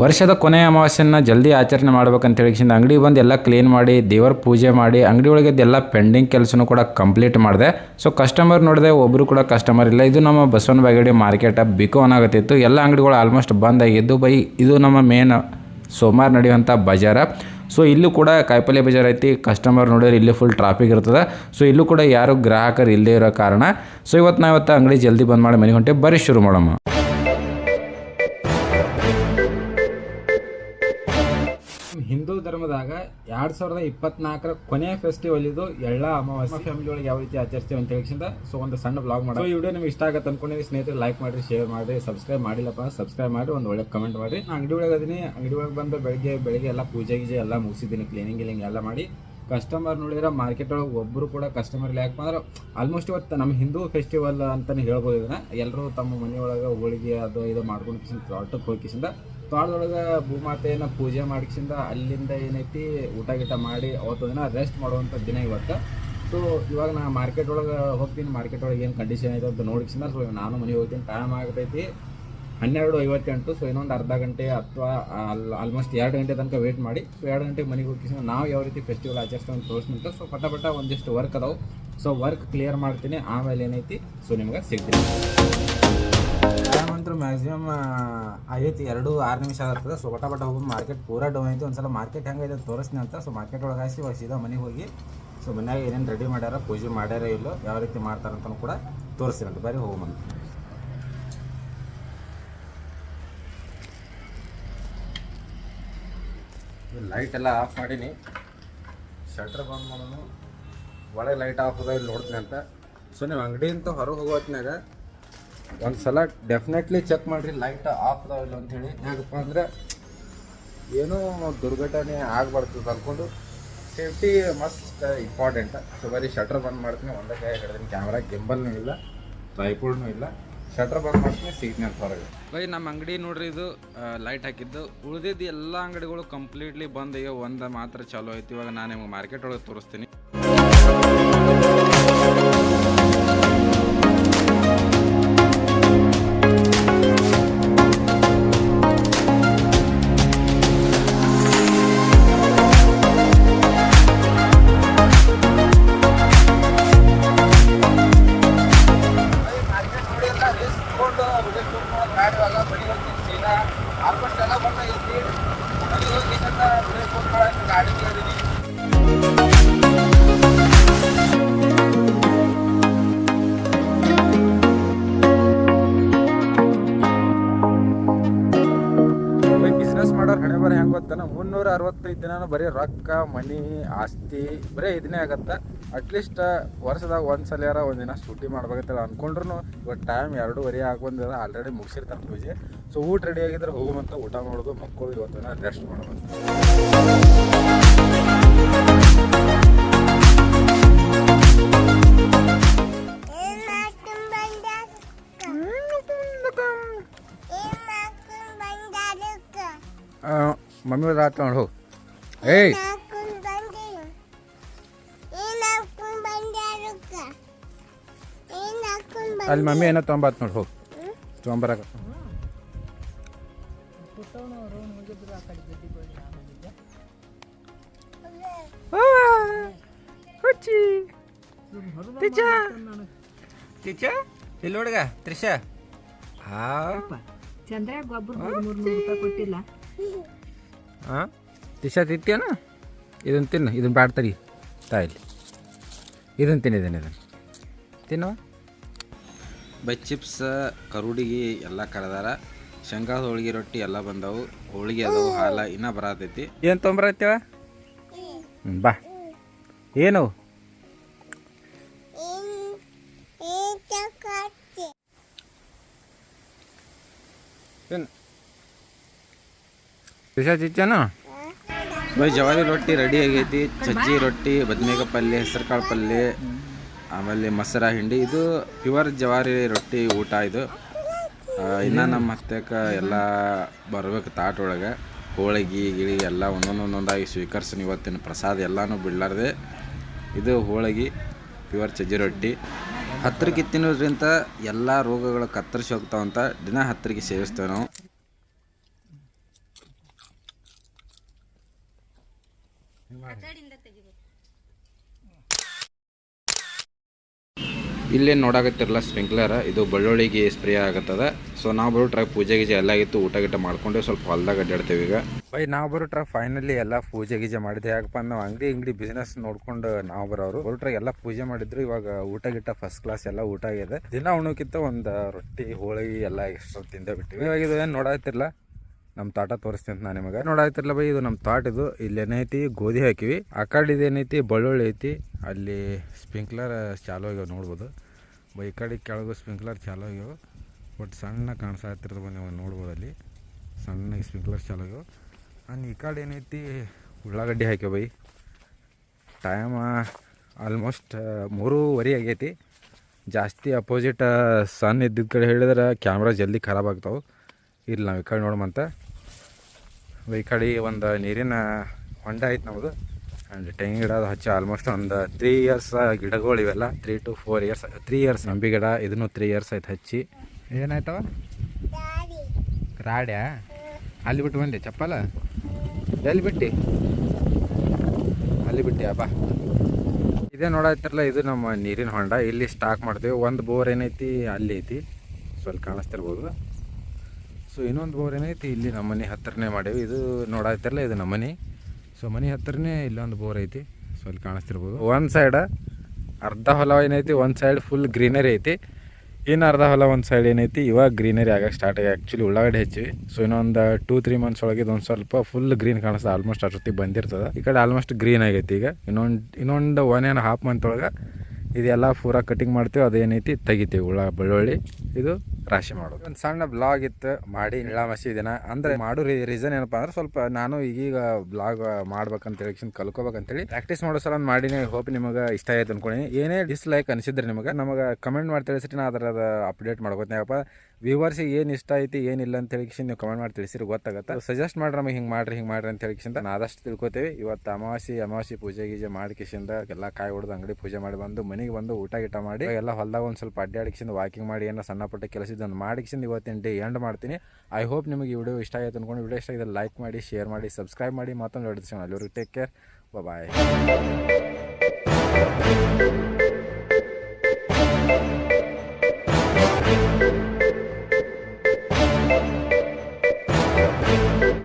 ವರ್ಷದ ಕೊನೆಯ ಅಮಾವಾಸ್ಯನ ಜಲ್ದಿ ಆಚರಣೆ ಮಾಡ್ಬೇಕಂತ ಹೇಳಿಕಿಂದ ಅಂಗಡಿ ಬಂದು ಎಲ್ಲ ಕ್ಲೀನ್ ಮಾಡಿ, ದೇವರ ಪೂಜೆ ಮಾಡಿ, ಅಂಗಡಿ ಒಳಗೆ ಎಲ್ಲ ಪೆಂಡಿಂಗ್ ಕೆಲಸನೂ ಕೂಡ ಕಂಪ್ಲೀಟ್ ಮಾಡಿದೆ. ಸೊ ಕಸ್ಟಮರ್ ನೋಡಿದೆ ಒಬ್ಬರು ಕೂಡ ಕಸ್ಟಮರ್ ಇಲ್ಲ. ಇದು ನಮ್ಮ ಬಸವನ ಬಾಗೇಡಿ ಮಾರ್ಕೆಟ್ ಬಿಕೋ ಆಗುತ್ತಿತ್ತು ಎಲ್ಲ ಅಂಗಡಿಗಳು ಆಲ್ಮೋಸ್ಟ್ ಬಂದ್ ಆಗಿದ್ದು, ಬೈ ಇದು ನಮ್ಮ ಮೇನ್ ಸೋಮವಾರ ನಡೆಯುವಂಥ ಬಜಾರ. ಸೊ ಇಲ್ಲೂ ಕೂಡ ಕಾಯಿಪಲ್ಯ ಬಜಾರ್ ಐತಿ. ಕಸ್ಟಮರ್ ನೋಡಿದ್ರೆ ಇಲ್ಲಿ ಫುಲ್ ಟ್ರಾಫಿಕ್ ಇರ್ತದೆ. ಸೊ ಇಲ್ಲೂ ಕೂಡ ಯಾರು ಗ್ರಾಹಕರು ಇಲ್ಲದೇ ಇರೋ ಕಾರಣ. ಸೊ ಇವತ್ತು ನಾವು ಇವತ್ತು ಅಂಗಡಿ ಜಲ್ದಿ ಬಂದ್ ಮಾಡಿ ಮನೆ ಹೊಂಟೆ ಬರೀ ಶುರು ಮಾಡಮ್ಮ ಹಿಂದೂ ಧರ್ಮದಾಗ ಎರಡ್ ಸಾವಿರದ ಇಪ್ಪತ್ನಾಲ್ಕರ ಕೊನೆಯ ಫೆಸ್ಟಿವಲ್ ಇದು ಎಲ್ಲ ಅಮಾವಾಸ್ಯೆ. ಫ್ಯಾಮಿಲಿ ಒಳಗೆ ಯಾವ ರೀತಿ ಆಚರಿಸ್ತೀವಿ ಅಂತ ಹೇಳಿದ ಸೊ ಒಂದು ಸಣ್ಣ ಬ್ಲಾಗ್ ಮಾಡಿ ಈ ವಿಡಿಯೋ ನಿಮ್ಗೆ ಇಷ್ಟ ಆಗುತ್ತೆ ಅನ್ಕೊಂಡಿವಿ ಸ್ನೇಹಿತರು ಲೈಕ್ ಮಾಡಿ ಶೇರ್ ಮಾಡಿ ಸಬ್ಸ್ಕ್ರೈಬ್ ಮಾಡಿಲ್ಲಪ್ಪ ಸಬ್ಸ್ಕ್ರೈಬ್ ಮಾಡಿ ಒಂದು ಒಳ್ಳೆ ಕಮೆಂಟ್ ಮಾಡಿ ನಾನು ಅಂಗಡಿ ಒಳಗೆ ಅದೀನಿ. ಅಂಗಡಿ ಒಳಗೆ ಬಂದು ಬೆಳಗ್ಗೆ ಬೆಳಗ್ಗೆ ಎಲ್ಲ ಪೂಜೆ ಗೀಜೆ ಎಲ್ಲ ಮುಗಿಸಿದ್ದೀನಿ ಕ್ಲೀನಿಂಗ್ ಗಿಲಿಂಗ್ ಎಲ್ಲ ಮಾಡಿ. ಕಸ್ಟಮರ್ ನೋಡಿದ್ರೆ ಮಾರ್ಕೆಟ್ ಒಳಗೆ ಒಬ್ಬರು ಕೂಡ ಕಸ್ಟಮರ್ ಇಲ್ಲ. ಯಾಕಂದ್ರೆ ಆಲ್ಮೋಸ್ಟ್ ಇವತ್ತು ನಮ್ಮ ಹಿಂದೂ ಫೆಸ್ಟಿವಲ್ ಅಂತಲೇ ಹೇಳ್ಬೋದು ಇದನ್ನ. ಎಲ್ಲರೂ ತಮ್ಮ ಮನೆಯೊಳಗೆ ಹೋಳಿಗೆ ಅದು ಇದು ಮಾಡ್ಕೊಂಡು ಕಿಸಿಂದ ತೋಟಕ್ಕೆ ಹೋಗಿಸಿಂದ, ತೋಟದೊಳಗೆ ಭೂಮಾತೆಯನ್ನು ಪೂಜೆ ಮಾಡಿಸಿಂದ ಅಲ್ಲಿಂದ ಏನೈತಿ ಊಟ ಗೀಟ ಮಾಡಿ ಅವತ್ತು ದಿನ ರೆಸ್ಟ್ ಮಾಡುವಂಥ ದಿನ ಇವತ್ತು. ಸೊ ಇವಾಗ ನಾ ಮಾರ್ಕೆಟ್ ಒಳಗೆ ಹೋಗ್ತೀನಿ ಮಾರ್ಕೆಟ್ ಒಳಗೆ ಏನು ಕಂಡೀಷನ್ ಐತೆ ಅಂತ ನೋಡಿಸಿಂದ ಸೊ ನಾನು ಮನೆಗೆ ಹೋಗ್ತೀನಿ ಟೈಮ್ ಆಗತೈತಿ. ಹನ್ನೆರಡು ಐವತ್ತೆಂಟು ಸೊ ಇನ್ನೊಂದು ಅರ್ಧ ಗಂಟೆ ಅಥವಾ ಆಲ್ಮೋಸ್ಟ್ ಎರಡು ಗಂಟೆ ತನಕ ವೇಟ್ ಮಾಡಿ. ಸೊ ಎರಡು ಗಂಟೆಗೆ ಮನೆಗೆ ಹೋಗಿ ನಾವು ಯಾವ ರೀತಿ ಫೆಸ್ಟಿವಲ್ ಆಚರಿಸ್ತೀವಿ ಅಂತ ತೋರಿಸ್ಬಿಟ್ಟು ಸೊ ಪಟ ಒಂದಿಷ್ಟು ವರ್ಕ್ ಅದಾವೆ. ಸೊ ವರ್ಕ್ ಕ್ಲಿಯರ್ ಮಾಡ್ತೀನಿ. ಆಮೇಲೆ ಏನೈತಿ? ಸೊ ನಿಮ್ಗೆ ಸಿಗ್ತೀನಿ. ಟೈಮ್ ಮ್ಯಾಕ್ಸಿಮಮ್ ಆಗೈತಿ ಎರಡು ಆರು ನಿಮಿಷ ಆಗ್ತದೆ ಸೊ ಪಟ ಹೋಗಿ ಮಾರ್ಕೆಟ್ ಪೂರ ಡೌನ್ ಐತಿ ಒಂದ್ಸಲ ಮಾರ್ಕೆಟ್ ಹೆಂಗೈತೆ ಅಂತ ತೋರಿಸ್ತೀನಿ ಅಂತ. ಸೊ ಮಾರ್ಕೆಟ್ ಒಳಗೆ ಹಾಯಿಸಿ, ಇವಾಗ ಸೀದಾ ಮನೆಗೆ ಹೋಗಿ ಸೊ ಮನ್ಯಾಗ ಏನೇನು ರೆಡಿ ಮಾಡ್ಯಾರ, ಪೂಜೆ ಮಾಡ್ಯಾರ ಇಲ್ಲೋ, ಯಾವ ರೀತಿ ಮಾಡ್ತಾರಂತನೂ ಕೂಡ ತೋರಿಸ್ತೀನಿ ಅಂತ. ಬರೀ ಹೋಗಿ ಬಂದು ಲೈಟ್ ಎಲ್ಲ ಆಫ್ ಮಾಡೀನಿ. ಶಟ್ರ್ ಬಂದ್ ಮಾಡೋನು. ಒಳಗೆ ಲೈಟ್ ಆಫ್ ಅದ, ಇಲ್ಲಿ ನೋಡ್ತೀನಿ ಅಂತ. ಸೊ ನೀವು ಅಂಗಡಿಯಿಂದ ಹೊರಗೆ ಹೋಗೋತ್ನಾಗ ಒಂದು ಸಲ ಡೆಫಿನೆಟ್ಲಿ ಚೆಕ್ ಮಾಡಿರಿ ಲೈಟ್ ಆಫ್ ಅದಾವ ಇಲ್ಲ ಅಂಥೇಳಿ ಯಾಕಪ್ಪ ಅಂದರೆ ಏನೋ ದುರ್ಘಟನೆ ಆಗ್ಬಾರ್ದು ಅನ್ಕೊಂಡು ಸೇಫ್ಟಿ ಮಸ್ಟ್ ಇಂಪಾರ್ಟೆಂಟ್ ಸೊ ಬರೀ ಶಟ್ರ್ ಬಂದ್ ಮಾಡ್ತೀನಿ. ಒಂದೇ ಕೈ ಹಿಡಿದೀನಿ. ಕ್ಯಾಮ್ರಾ ಗಿಂಬಲ್ನೂ ಇಲ್ಲ ಟ್ರೈಪೋರ್ಡ್ನೂ ಇಲ್ಲ. ಶಟ್ರ್ ಬಂದ್ ಮಾಡ್ತೀನಿ ಹೊರಗೆ. ಬೈ, ನಮ್ಮ ಅಂಗಡಿ ನೋಡ್ರಿ ಇದು ಲೈಟ್ ಹಾಕಿದ್ದು. ಉಳಿದಿದ್ದು ಎಲ್ಲ ಅಂಗಡಿಗಳು ಕಂಪ್ಲೀಟ್ಲಿ ಬಂದ್, ಈಗ ಒಂದ ಮಾತ್ರ ಚಾಲೂ ಐತಿ ಇವಾಗ ನಾನು ನಿಮ್ಗೆ ಮಾರ್ಕೆಟ್ ಒಳಗೆ ತೋರಿಸ್ತೀನಿ. ಬರ ಹೆಂಗೆ ಗೊತ್ತಾನ? ಮುನ್ನೂರ ಅರವತ್ತೈದು ದಿನ ಬರೀ ರೊಕ್ಕ, ಮನಿ, ಆಸ್ತಿ ಬರೀ ಇದನ್ನೇ ಆಗತ್ತೆ. ಅಟ್ಲೀಸ್ಟ್ ವರ್ಷದಾಗ ಒಂದು ಸಲ ಒಂದಿನ ಸೂಟಿ ಮಾಡ್ಬೇಕಂತ ಅನ್ಕೊಂಡ್ರು ಇವಾಗ ಟೈಮ್ ಎರಡೂವರೆ ಆಗೊಂದಿಲ್ಲ ಆಲ್ರೆಡಿ ಮುಗಿಸಿರ್ತಾರೆ ಪೂಜೆ. ಸೊ ಊಟ ರೆಡಿ ಆಗಿದ್ರೆ ಹೋಗುವಂತ ಊಟ ಮಾಡೋದು ಮಕ್ಕಳು ಇವತ್ತಿನ ರೆಸ್ಟ್ ಮಾಡೋದು. ಮಮ್ಮಿ ರಾತ್ ನೋಡಿ ಹೋಗು ಏಯ್ ಅಲ್ಲಿ ಮಮ್ಮಿ ಏನೋ ತೊಂಬತ್ತು ನೋಡಿ ಹೋಗಿ ತೊಂಬರಾಗ ಇಲ್ಲಿ ಹುಡುಗ ತ್ರಿಷ ಹಾ ಚಂದ್ರ ಗೊಬ್ಬರ ಮೂರು ನೂರು ರೂಪಾಯಿ ಕೊಟ್ಟಿಲ್ಲ ಹಾಂ ತ್ರಿಷ ತಿಂತೀಯನ ಇದನ್ನು ತಿನ್ನು ಇದನ್ನು ಬ್ಯಾಡ್ತಾರಿ ತಾಯಿಲಿ ಇದನ್ನು ತಿನ್ನು ಇದನ್ನು ಇದನ್ನು. ತಿನ್ನುವ ಬೈ ಚಿಪ್ಸ್ ಕರುಡಿಗೆ ಎಲ್ಲ ಕರೆದಾರ ಶೇಂಗಾದ ಹೋಳಿಗೆ ರೊಟ್ಟಿ ಎಲ್ಲ ಬಂದವು. ಹೋಳಿಗೆ ಅದಾವು ಹಾಲ ಇನ್ನೂ ಬರತೈತಿ. ಏನು ತೊಂಬರತ್ತೀವ ಹ್ಞೂ ಬಾ. ಏನು? ತಿನ್ನು ಬೈ ಜವಾರಿ ರೊಟ್ಟಿ ರೆಡಿ ಆಗೈತಿ, ಸಜ್ಜಿ ರೊಟ್ಟಿ ಬದನೆಕಾಯಿ ಪಲ್ಯ ಹೆಸರು ಕಾಳು ಪಲ್ಯ ಆಮೇಲೆ ಮೊಸರ ಹಿಂಡಿ. ಇದು ಪ್ಯೂರ್ ಜವಾರಿ ರೊಟ್ಟಿ ಊಟ ಇದು. ಇನ್ನು ನಮ್ಮ ಹತ್ತಕ್ಕ ಎಲ್ಲ ಬರ್ಬೇಕು ತಾಟ್ ಒಳಗೆ. ಹೋಳಿಗೆ, ಗಿಳಿ ಎಲ್ಲ ಒಂದೊಂದು ಒಂದೊಂದಾಗಿ ಸ್ವೀಕರಿಸ್ತೀನಿ ಇವತ್ತಿನ ಪ್ರಸಾದ ಎಲ್ಲನೂ ಬಿಡಲಾರ್ದೆ. ಇದು ಹೋಳಿಗೆ ಪ್ಯೂರ್ ಚಜ್ಜಿ ರೊಟ್ಟಿ. ಹತ್ತಿರಕ್ಕೆ ತಿನ್ನೋದ್ರಿಂದ ಎಲ್ಲ ರೋಗಗಳು ಕತ್ತರಿಸಿ ಹೋಗ್ತಾವಂತ. ದಿನ ಹತ್ತಿರಕ್ಕೆ ಸೇವಿಸ್ತೇವೆ ನಾವು. ಇಲ್ಲೇನು ನೋಡಾಕತ್ತಿರಲ್ಲ ಸ್ಪ್ರಿಂಕ್ಲರ್ ಇದು ಬೆಳ್ಳುಳ್ಳಿಗೆ ಸ್ಪ್ರೇ ಆಗತ್ತದ. ಸೊ ನಾವು ಬರೋ ಟ್ರಾಕ್ ಪೂಜೆ ಗೀಜೆ ಎಲ್ಲ ಇತ್ತು ಊಟ ಗೀಟ ಮಾಡ್ಕೊಂಡು ಸ್ವಲ್ಪ ಹೊಲ್ದಾಗ ಅಡ್ಡಾಡ್ತೇವೆ ಈಗ. ಬೈ ನಾವು ಬರೋ ಟ್ರಾಕ್ ಫೈನಲಿ ಎಲ್ಲ ಪೂಜೆ ಗೀಜೆ ಮಾಡಿದೆ. ಯಾಕಪ್ಪ ನಾವು ಅಂಗಡಿ ಅಂಗಡಿ ಬಿಸ್ನೆಸ್ ನೋಡ್ಕೊಂಡು ನಾವು ಬರೋರು. ಬರೋ ಟ್ರಾಕ್ ಎಲ್ಲ ಪೂಜೆ ಮಾಡಿದ್ರು ಇವಾಗ ಊಟ ಗಿಟ್ಟ ಫಸ್ಟ್ ಕ್ಲಾಸ್ ಎಲ್ಲ ಊಟ ಆಗಿದೆ. ದಿನ ಉಣ್ಣೋಕ್ಕಿಂತ ಒಂದು ರೊಟ್ಟಿ ಹೋಳಿಗೆ ಎಲ್ಲ ಎಕ್ಸ್ಟ್ರಾ ತಿಂದೇ ಬಿಟ್ಟಿವಿ. ಇವಾಗ ಇದು ಏನು ನೋಡಾತಿರ್ಲ ನಮ್ಮ ತಾಟ ತೋರಿಸ್ತೀನಿ ಅಂತ ನಾನು ನಿಮಗೆ. ನೋಡಾಯ್ತಿರಲ್ಲ ಬೈ, ಇದು ನಮ್ಮ ಇದು. ಇಲ್ಲಿ ಏನೈತಿ? ಗೋಧಿ ಹಾಕಿವಿ. ಆ ಕಡೆ ಏನೈತಿ? ಬಳ್ಳುಳ್ಳಿ ಐತಿ. ಅಲ್ಲಿ ಸ್ಪ್ರಿಂಕ್ಲರ್ ಚಾಲು ಆಗ್ಯಾವ ನೋಡ್ಬೋದು. ಬೈ, ಈ ಕಡೆ ಕೆಳಗೂ ಸ್ಪ್ರಿಂಕ್ಲರ್ ಚಾಲು ಆಗ್ಯಾವ. ಬಟ್ ಸಣ್ಣ ಕಾಣಿಸ್ತಿರ್ತದೆ ನೀವು ನೋಡ್ಬೋದು ಅಲ್ಲಿ. ಸಣ್ಣ ಸ್ಪ್ರಿಂಕ್ಲರ್ ಚಾಲು ಆಗ್ಯಾವ. ಆ್ಯಂಡ್ ಈ ಕಡೆ ಏನೈತಿ? ಉಳ್ಳಾಗಡ್ಡಿ ಹಾಕ್ಯಾವ ಬೈ. ಟೈಮ್ ಆಲ್ಮೋಸ್ಟ್ ಮೂರೂವರೆ ಆಗೈತಿ. ಜಾಸ್ತಿ ಅಪೋಸಿಟ್ ಸನ್ ಇದ್ದಿದ್ದ ಕಡೆ ಹೇಳಿದ್ರೆ ಕ್ಯಾಮ್ರಾ ಜಲ್ದಿ ಖರಾಬ್ ಆಗ್ತಾವೆ. ಇಲ್ಲ ನಾವು ಈ ಕಡೆ ನೋಡಮಂತ ಈ ಕಡೆ ಒಂದು ನೀರಿನ ಹೊಂಡ ಐತೆ ನಮ್ಮದು ಆ್ಯಂಡ್ ತೆಂಗಿನ ಗಿಡ ಅದು ಹಚ್ಚಿ ಆಲ್ಮೋಸ್ಟ್ ಒಂದು ತ್ರೀ ಇಯರ್ಸ್ ಗಿಡಗಳು ಇವೆಲ್ಲ. Three to four years three years ನಂಬಿ ಗಿಡ ಇದನ್ನು ತ್ರೀ ಇಯರ್ಸ್ ಆಯ್ತು ಹಚ್ಚಿ. ಏನಾಯ್ತವ ರಾಡ್ಯಾ? ಅಲ್ಲಿ ಬಿಟ್ಟು ಬಂದೆ ಚಪ್ಪಲ? ಎಲ್ಲಿ ಬಿಟ್ಟು? ಅಲ್ಲಿ ಬಿಟ್ಟು ಅಬ್ಬಾ ಇದೇ ನೋಡಾಯ್ತಿರಲ್ಲ ಇದು ನಮ್ಮ ನೀರಿನ ಹೊಂಡ. ಇಲ್ಲಿ ಸ್ಟಾಕ್ ಮಾಡ್ತೀವಿ. ಒಂದು ಬೋರ್ ಏನೈತಿ ಅಲ್ಲಿ ಐತಿ. ಸ್ವಲ್ಪ ಕಾಣಿಸ್ತಿರ್ಬೋದು. ಸೊ ಇನ್ನೊಂದು ಬೋರ್ ಏನೈತಿ ಇಲ್ಲಿ ನಮ್ಮ ಮನೆ ಹತ್ತಿರನೇ ಮಾಡೇವಿ. ಇದು ನೋಡಾಯ್ತಿರಲ್ಲ ಇದು ನಮ್ಮ ಮನೆ. ಸೊ ಮನೆ ಹತ್ತಿರನೇ ಇಲ್ಲೊಂದು ಬೋರ್ ಐತಿ. ಸೊ ಅಲ್ಲಿ ಕಾಣಿಸ್ತಿರ್ಬೋದು. ಒಂದು ಸೈಡ ಅರ್ಧ ಹೊಲ ಏನೈತಿ ಒಂದು ಸೈಡ್ ಫುಲ್ ಗ್ರೀನರಿ ಐತಿ. ಇನ್ನು ಅರ್ಧ ಹೊಲ ಒಂದು ಸೈಡ್ ಏನೈತಿ, ಇವಾಗ ಗ್ರೀನರಿ ಆಗಕ್ಕೆ ಸ್ಟಾರ್ಟ್ ಆಗಿ ಆ್ಯಕ್ಚುಲಿ ಉಳ್ಳಾಗಡ್ಡಿ ಹೆಚ್ಚಿವಿ. ಸೊ ಇನ್ನೊಂದು ಟೂ ತ್ರೀ ಮಂತ್ಸ್ ಒಳಗೆ ಇದೊಂದು ಸ್ವಲ್ಪ ಫುಲ್ ಗ್ರೀನ್ ಕಾಣಿಸ್ತದೆ ಆಲ್ಮೋಸ್ಟ್ ಅಷ್ಟೊತ್ತಿಗೆ ಬಂದಿರ್ತದೆ. ಈ ಕಡೆ ಆಲ್ಮೋಸ್ಟ್ ಗ್ರೀನ್ ಆಗೈತಿ ಈಗ. ಇನ್ನೊಂದು ಇನ್ನೊಂದು ಒನ್ ಆ್ಯಂಡ್ ಹಾಫ್ ಮಂತ್ ಒಳಗೆ ಇದೆಲ್ಲ ಪೂರ ಕಟಿಂಗ್ ಮಾಡ್ತೀವಿ ಅದೇನೈತಿ ತೆಗಿತೀವಿ ಉಳ್ಳ ಬೆಳ್ಳುಳ್ಳಿ. ಇದು ರಾಶಿ ಮಾಡೋದು. ಒಂದು ಸಣ್ಣ ಬ್ಲಾಗ್ ಇತ್ತು, ಮಾಡಿ ಇಳ ಮಸಿ ದಿನ. ಅಂದ್ರೆ ಮಾಡೋ ರೀಸನ್ ಏನಪ್ಪ ಅಂದ್ರೆ ಸ್ವಲ್ಪ ನಾನು ಈಗೀಗ ಬ್ಲಾಗ್ ಮಾಡ್ಬೇಕಂತ ಹೇಳಿ ಕಲ್ಕೋಬೇಕಂತೇಳಿ ಪ್ರಾಕ್ಟೀಸ್ ಮಾಡೋ ಸಲ ಮಾಡಿನಿ. ಹೋಪ್ ನಿಮಗೆ ಇಷ್ಟ ಆಯ್ತು ಅನ್ಕೊಂಡಿನಿ ಏನೇ ಡಿಸ್ಲೈಕ್ ಅನಿಸಿದ್ರೆ ನಿಮಗೆ, ನಮಗೆ ಕಮೆಂಟ್ ಮಾಡಿ ತಿಳಿಸಿರಿ ನಾ ಅದರ ಅಪ್ಡೇಟ್ ಮಾಡ್ಕೊತೀನಿ. ಯಾಕಪ್ಪ ವ್ಯೂವರ್ಸಿಗೆ ಏನು ಇಷ್ಟ ಐತಿ ಏನಿಲ್ಲ ಅಂತ ಹೇಳಿ ನೀವು ಕಮೆಂಟ್ ಮಾಡಿ ತಿಳಿಸಿರಿ ಗೊತ್ತಾಗುತ್ತೆ? ಸಜೆಸ್ಟ್ ಮಾಡ್ರಿ ನಮಗೆ ಹಿಂಗೆ ಮಾಡ್ರಿ ಹಿಂಗೆ ಮಾಡ್ರಿ ಅಂತ ಹೇಳಿ ನಾನು ಆದಷ್ಟು ತಿಳ್ಕೊತೇವೆ. ಇವತ್ತು ಅಮಾವಾಸಿ ಅಮಾವಾಸ್ಯೆ ಪೂಜೆ ಗೀಜೆ ಮಾಡಿ ಕಿಶಿಂದ ಎಲ್ಲ ಕಾಯಿ ಹೊಡೆದು ಅಂಗಡಿ ಪೂಜೆ ಮಾಡಿ ಬಂದು ಮನೆಗೆ ಬಂದು ಊಟ ಗಿಟ ಮಾಡಿ, ಎಲ್ಲ ಹೊಲ್ದಾಗ ಒಂದು ಸ್ವಲ್ಪ ಅಡ್ಡಾಡಿಕಿಸಿಂದ ವಾಕಿಂಗ್ ಮಾಡಿ ಏನೋ ಸಣ್ಣ ಪುಟ್ಟ ಕೆಲಸ ಮಾಡಿ ಮಾಡಿಕಿಸಿಂದ ಇವತ್ತಿನ ಡೇ ಎಂಡ್ ಮಾಡ್ತೀನಿ. ಐ ಹೋಪ್ ನಿಮಗೆ ಈ ವಿಡಿಯೋ ಇಷ್ಟ ಆಯ್ತು ಅನ್ಕೊಂಡು ವಿಡಿಯೋ ಇಷ್ಟ ಆಗಿದೆ ಲೈಕ್ ಮಾಡಿ ಶೇರ್ ಮಾಡಿ ಸಬ್ಸ್ಕ್ರೈಬ್ ಮಾಡಿ, ಮತ್ತೊಂದು ವಿಡಿಯೋ ಅಲ್ಲಿವರೆಗೆ ಟೇಕ್ ಕೇರ್ ಬಾಯ್